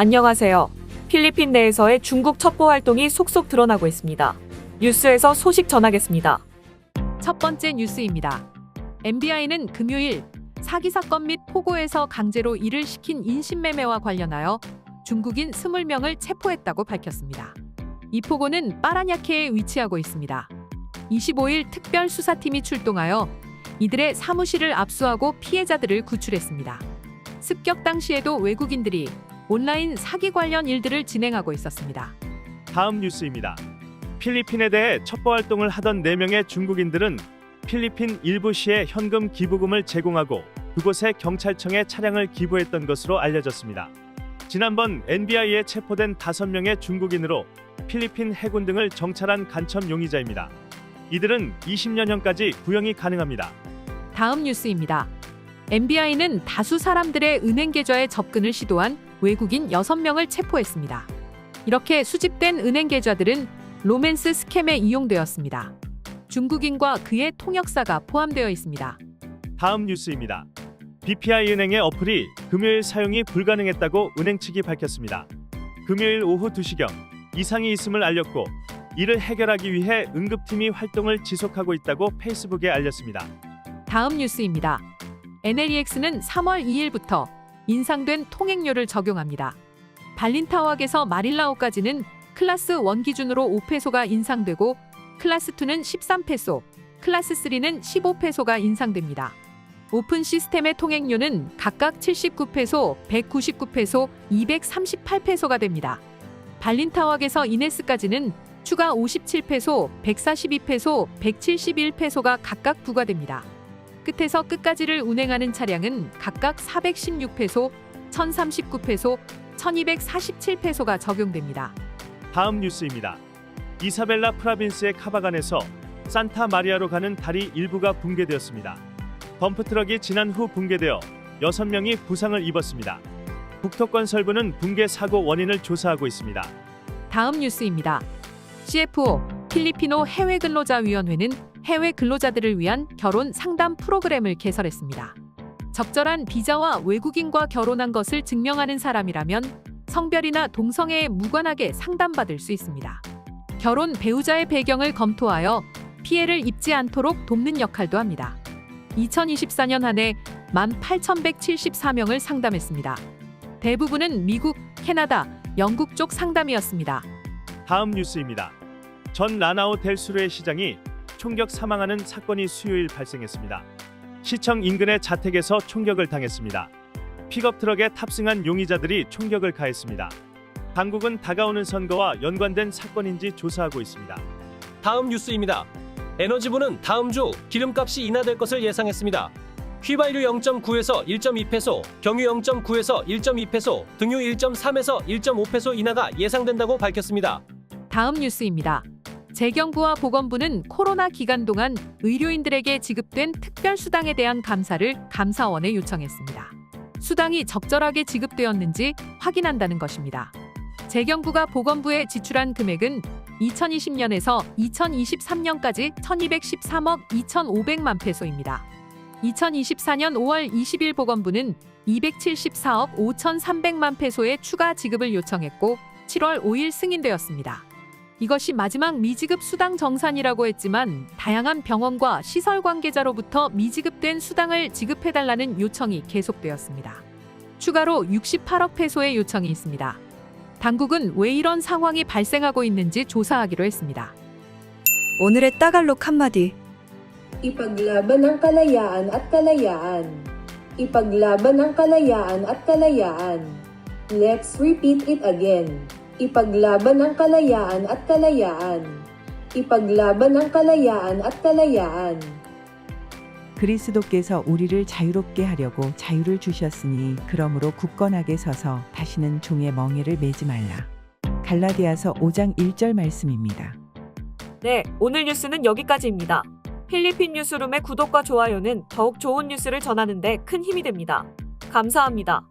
안녕하세요. 필리핀 내에서의 중국 첩보 활동이 속속 드러나고 있습니다. 뉴스에서 소식 전하겠습니다. 첫 번째 뉴스입니다. MBI는 금요일 사기 사건 및 포고에서 강제로 일을 시킨 인신매매와 관련하여 중국인 20명을 체포했다고 밝혔습니다. 이 포고는 빠라냐케에 위치하고 있습니다. 25일 특별 수사팀이 출동하여 이들의 사무실을 압수하고 피해자들을 구출했습니다. 습격 당시에도 외국인들이 온라인 사기 관련 일들을 진행하고 있었습니다. 다음 뉴스입니다. 필리핀에 대해 첩보 활동을 하던 4명의 중국인들은 필리핀 일부 시에 현금 기부금을 제공하고 그곳의 경찰청에 차량을 기부했던 것으로 알려졌습니다. 지난번 NBI에 체포된 5명의 중국인으로 필리핀 해군 등을 정찰한 간첩 용의자입니다. 이들은 20년형까지 구형이 가능합니다. 다음 뉴스입니다. MBI는 다수 사람들의 은행 계좌에 접근을 시도한 외국인 6명을 체포했습니다. 이렇게 수집된 은행 계좌들은 로맨스 스캠에 이용되었습니다. 중국인과 그의 통역사가 포함되어 있습니다. 다음 뉴스입니다. BPI 은행의 어플이 금요일 사용이 불가능했다고 은행 측이 밝혔습니다. 금요일 오후 2시경 이상이 있음을 알렸고 이를 해결하기 위해 응급팀이 활동을 지속하고 있다고 페이스북에 알렸습니다. 다음 뉴스입니다. NLEX는 3월 2일부터 인상된 통행료를 적용합니다. 발린타워역에서 마릴라오까지는 클래스 1 기준으로 5페소가 인상되고 클래스 2는 13페소, 클래스 3는 15페소가 인상됩니다. 오픈 시스템의 통행료는 각각 79페소, 199페소, 238페소가 됩니다. 발린타워역에서 이네스까지는 추가 57페소, 142페소, 171페소가 각각 부과됩니다. 끝에서 끝까지를 운행하는 차량은 각각 416페소, 1039페소, 1247페소가 적용됩니다. 다음 뉴스입니다. 이사벨라 프라빈스의 카바간에서 산타 마리아로 가는 다리 일부가 붕괴되었습니다. 덤프트럭이 지난 후 붕괴되어 6명이 부상을 입었습니다. 국토건설부는 붕괴 사고 원인을 조사하고 있습니다. 다음 뉴스입니다. CFO 필리피노 해외 근로자 위원회는 해외 근로자들을 위한 결혼 상담 프로그램을 개설했습니다. 적절한 비자와 외국인과 결혼한 것을 증명하는 사람이라면 성별이나 동성애에 무관하게 상담받을 수 있습니다. 결혼 배우자의 배경을 검토하여 피해를 입지 않도록 돕는 역할도 합니다. 2024년 한 해 18,174명을 상담했습니다. 대부분은 미국, 캐나다, 영국 쪽 상담이었습니다. 다음 뉴스입니다. 전 라나오 델수르의 시장이 총격 사망하는 사건이 수요일 발생했습니다. 시청 인근의 자택에서 총격을 당했습니다. 픽업 트럭에 탑승한 용의자들이 총격을 가했습니다. 당국은 다가오는 선거와 연관된 사건인지 조사하고 있습니다. 다음 뉴스입니다. 에너지부는 다음 주 기름값이 인하될 것을 예상했습니다. 휘발유 0.9에서 1.2페소, 경유 0.9에서 1.2페소, 등유 1.3에서 1.5페소 인하가 예상된다고 밝혔습니다. 다음 뉴스입니다. 재경부와 보건부는 코로나 기간 동안 의료인들에게 지급된 특별 수당에 대한 감사를 감사원에 요청했습니다. 수당이 적절하게 지급되었는지 확인한다는 것입니다. 재경부가 보건부에 지출한 금액은 2020년에서 2023년까지 1213억 2500만 페소입니다. 2024년 5월 20일 보건부는 274억 5300만 페소의 추가 지급을 요청했고 7월 5일 승인되었습니다. 이것이 마지막 미지급 수당 정산이라고 했지만 다양한 병원과 시설 관계자로부터 미지급된 수당을 지급해달라는 요청이 계속되었습니다. 추가로 68억 페소의 요청이 있습니다. 당국은 왜 이런 상황이 발생하고 있는지 조사하기로 했습니다. 오늘의 따갈록 한마디. Ipaglaban ang kalayaan at kalayaan. Ipaglaban ang kalayaan at kalayaan. Let's repeat it again. Ipaglaban ang kalayaan at kalayaan. Ipaglaban ang kalayaan at kalayaan. 그리스도께서 우리를 자유롭게 하려고 자유를 주셨으니 그러므로 굳건하게 서서 다시는 종의 멍에를 매지 말라. 갈라디아서 5장 1절 말씀입니다. 네, 오늘 뉴스는 여기까지입니다. 필리핀 뉴스룸의 구독과 좋아요는 더욱 좋은 뉴스를 전하는데 큰 힘이 됩니다. 감사합니다.